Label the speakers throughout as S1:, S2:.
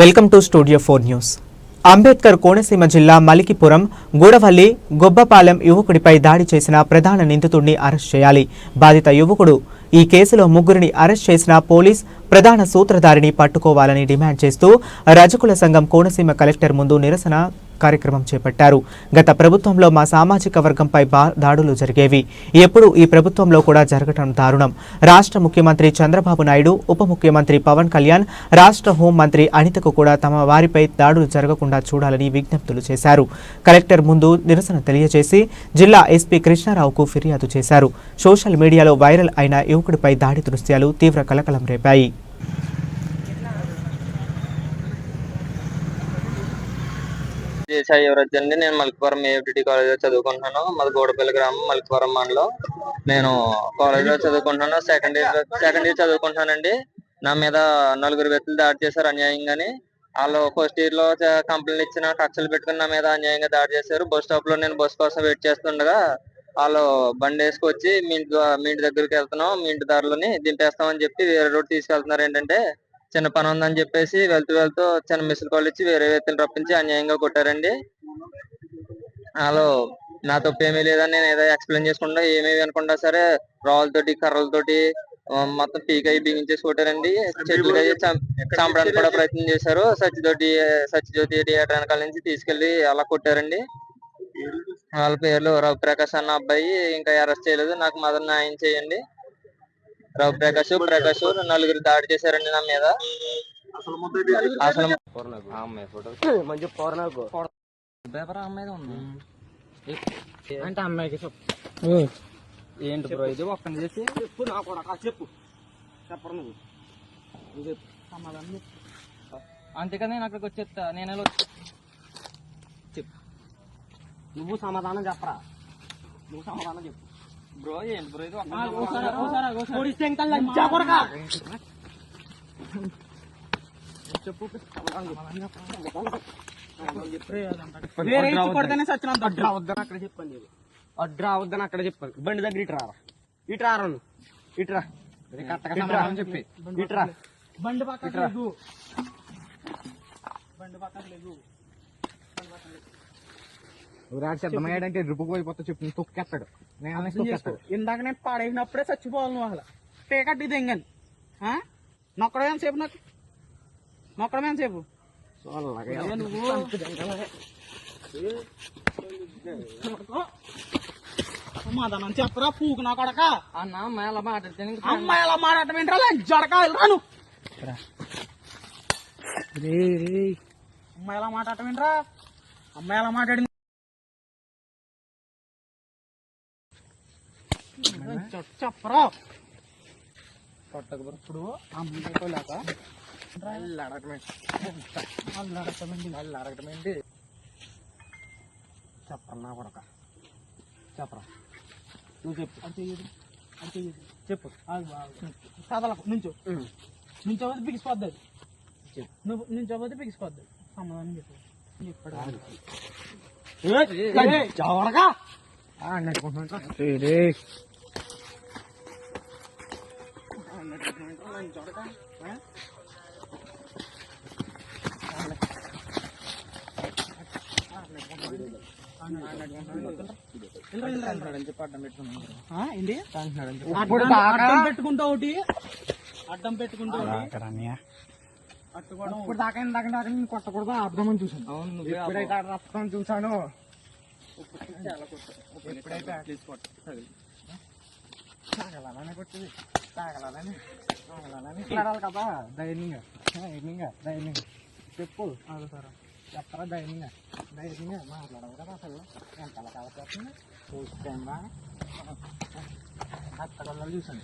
S1: Welcome to studio four news. Ambedkar Konaseema జిల్లా మలికిపురం గూడవల్లి గొబ్బపాలెం యువకుడిపై దాడి చేసిన ప్రధాన నిందితుడిని అరెస్ట్ చేయాలి. బాధిత యువకుడు ఈ కేసులో ముగ్గురిని అరెస్ట్ చేసిన పోలీస్ ప్రధాన సూత్రధారిని పట్టుకోవాలని డిమాండ్ చేస్తూ రజకుల సంఘం కోనసీమ కలెక్టర్ ముందు నిరసన కార్యక్రమం చేపట్టారు. గత ప్రభుత్వంలో మా సామాజిక వర్గంపై బా- దాడులు జరిగేవి. ఎప్పుడు ఈ ప్రభుత్వంలో కూడా జరగటం దారుణం. రాష్ట్ర ముఖ్యమంత్రి చంద్రబాబు నాయుడు ఉప ముఖ్యమంత్రి పవన్ కళ్యాణ్ రాష్ట్ర హోంమంత్రి అనితకు కూడా తమ వారిపై దాడులు జరగకుండా చూడాలని విజ్ఞప్తులు చేశారు. కలెక్టర్ ముందు నిరసన తెలియజేసి జిల్లా ఎస్పీ కృష్ణారావుకు ఫిర్యాదు చేశారు. సోషల్ మీడియాలో వైరల్ అయిన యువకుడిపై దాడి దృశ్యాలు తీవ్ర కలకలం రేపాయి.
S2: దేశాయి యువరాజ్ అండి నేను మల్కిపురం ఏఎఫ్డిటి కాలేజ్లో చదువుకుంటున్నాను. మాది గోడపల్లి గ్రామం మల్కిపురం మండలం. నేను కాలేజ్లో చదువుకుంటున్నాను. సెకండ్ ఇయర్ సెకండ్ ఇయర్ చదువుకుంటున్నానండి. నా మీద నలుగురు వ్యక్తులు దాడి చేశారు అన్యాయంగాని. వాళ్ళు ఫస్ట్ ఇయర్లో కంప్లైంట్ ఇచ్చిన కక్షలు పెట్టుకుని నా మీద అన్యాయంగా దాడి చేశారు. బస్ స్టాప్లో నేను బస్ కోసం వెయిట్ చేస్తుండగా వాళ్ళు బండి వేసుకొచ్చి మీ ఇంటి మీ ఇంటి దగ్గరికి వెళ్తున్నాం. మీ ఇంటి దారిలోని దింపేస్తామని చెప్పి వేరే రోడ్ తీసుకెళ్తున్నారు. ఏంటంటే చిన్న పని ఉందని చెప్పేసి వెళ్తూ వెళ్తూ చిన్న మిస్డ్ కాల్ ఇచ్చి వేరే వ్యక్తులు రప్పించి అన్యాయంగా కొట్టారండి. వాళ్ళు నా తప్పేమీ లేదని నేను ఏదో ఎక్స్ప్లెయిన్ చేసుకుంటా ఏమీ వినకుండా సరే రాళ్ళతోటి కర్రలతోటి మొత్తం పీక్ అయ్యి బిగించేసి కొట్టారండి. చెట్లు చంపడానికి కూడా ప్రయత్నం చేశారు. సత్యజ్యోతి సత్యజ్యోతి థియేటర్ వెనకాల నుంచి తీసుకెళ్ళి అలా కొట్టారండి. వాళ్ళ పేర్లు రవిప్రకాష్ అన్న అబ్బాయి ఇంకా అరెస్ట్ చేయలేదు. నాకు మదర్ న్యాయం చేయండి. రవిప్రకాష్ ప్రకాష్ నలుగురు దాడి చేశారండి నా మీద. అసలు
S3: మంచి
S2: పేపర్ అమ్మాయి ఉంది
S3: అంటే అమ్మాయికి చెప్పు
S2: ఏంటి బ్రో ఇది ఒక్క చేసి?
S3: చెప్పు నా కొడక చెప్పు. చెప్పరు నువ్వు. నువ్వు చెప్పు. సమాధానం
S2: అంతేకాదు నేను అక్కడికి వచ్చేస్తా. నేను
S3: చెప్పు. నువ్వు సమాధానం చెప్పరా? నువ్వు సమాధానం చెప్పు.
S2: బ్రో ఏంటి బ్రో ఇది
S3: పొడిస్తే ఇంకా లంచా చెప్పు కొడితేనే సచ్చినంత అడ్రా వద్దని అక్కడ చెప్పండి ఇది. అడ్రా వద్దని అక్కడ చెప్పండి బండి దగ్గర ఇటు రారా ఇటు రారా నువ్వు ఇటు రా ఇటు రా.
S2: చెప్పి
S3: ఇటు రా
S4: బండి పక్కన
S3: ఇట్రా.
S4: లేదు బండి పక్కన లేదు
S3: సిద్ధమయ్యాడంటే రుపుకు పోయిపోతా చెప్పు తొక్కేస్తాడు నేను
S4: అర్థం చేసుకో. ఇందాక నేను పాడైనప్పుడే చచ్చిపోవాలి నువ్వు అసలు పేకట్టి దెంగని నొక్కడం ఎంత సేపు నాకు నొక్కడం ఎంత సేపు సమాధానం చెప్పరా పూకు నా కొడక
S2: అన్న అమ్మాయి అలా మాట్లాడితే
S4: అమ్మాయి ఎలా మాట్లాడటం ఏంట్రా జడక రాను అమ్మాయి ఎలా మాట్లాడటం ఏంట్రా అమ్మాయి ఎలా మాట్లాడింది చెప్పరా. ఇప్పుడు అమ్మాయితో లేక
S3: చెప్పరా నా కొడక. చెప్పరా. నువ్వు చెప్పు.
S4: అది చెయ్యదు. అది చెయ్యదు.
S3: చెప్పు.
S4: కదలకు నుంచో. నుంచోపోతే బిగిసిపోద్ది అది. నువ్వు నుంచోపోతే బిగిసిపోద్ది సమాధానం చెప్పు. ఇప్పుడు
S3: చవడగా అన్నట్టుకుంటున్నా
S4: ఆ, ఏంటి
S3: ఇప్పుడు
S4: అడ్డం- పెట్టుకుంటా ఒకటి అడ్డం పెట్టుకుంటా
S3: ఇప్పుడు దాకా దాకా దాకా నేను కొట్టకూడదు అర్థమని చూసాను
S2: అవును
S3: ఎప్పుడైతే ఆ రక్తం చూసాను ఎప్పుడైతే తాగలాలని కొట్టింది తాగలాలని కదా ధైర్యంగా ధైర్యంగా ధైర్యంగా చెప్పు.
S4: ఆగుతారా
S3: చెప్పరా ధైర్యంగా ధైర్యంగా మాట్లాడవు కదా అసలు. ఎంత కావాల్సి చూస్తాను అక్కడ చూసాను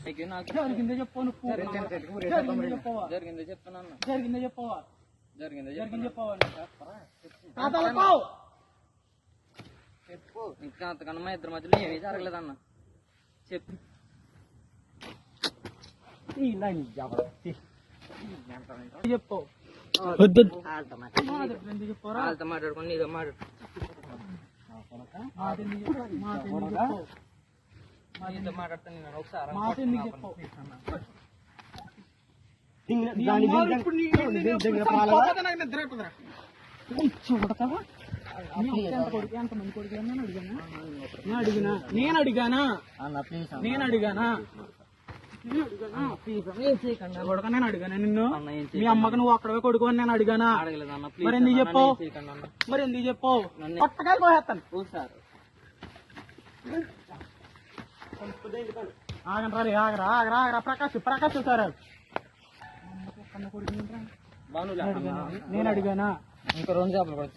S4: జరిగిందే చెప్పు నువ్వు. జరిగిందే చెప్పవా?
S2: జరిగింది చెప్తున్నాను
S4: జరిగిందే చెప్పవా?
S2: జరిగింది
S4: జరిగింది చెప్పవా
S3: చెప్పు.
S2: చెప్పు. ఇంకా అంతకన్నా ఇద్దరి మధ్యలో ఏమీ జరగలేదన్న. చెప్పు. నీతో మాట్లాడు
S4: మాట ఎందుకు చెప్పు మాట ఎందుకు చెప్పు
S2: నీతో మాట్లాడుతాను నేను ఒకసారి
S4: మాట ఎందుకు చెప్పు
S3: దింగిన-
S4: నీ
S3: దాని
S4: అమ్మోరు
S3: దింగిన-
S4: ఇప్పుడు నీ-
S3: నీ
S4: నీ-
S3: దింగిన
S4: నీ
S3: పాలగా?
S4: చంపకపోతే నాకు నిద్ర అయిపోతుందిరా. నీ చూడతావా? నీ అక్క ఎంత కొడుకు, ఎంతమంది కొడుకులు నేను అడిగానా నేను అడిగినా నేను అడిగానా నేను అడిగానా నిన్ను మీ అమ్మకి నువ్వు అక్కడే కొడుకు అని నేను అడిగానా? మరి ఎందుకు చెప్పావు? మరి ఎందుకు చెప్పావు? పట్టకాయలు పోసేస్తాను ఆగండి రా రే, ఆగరా ఆగరా ఆగరా. ప్రకాష్ ప్రకాష్ సార్ నేను అడిగానా?
S3: ఇంకో రెండు చేపలు కూడా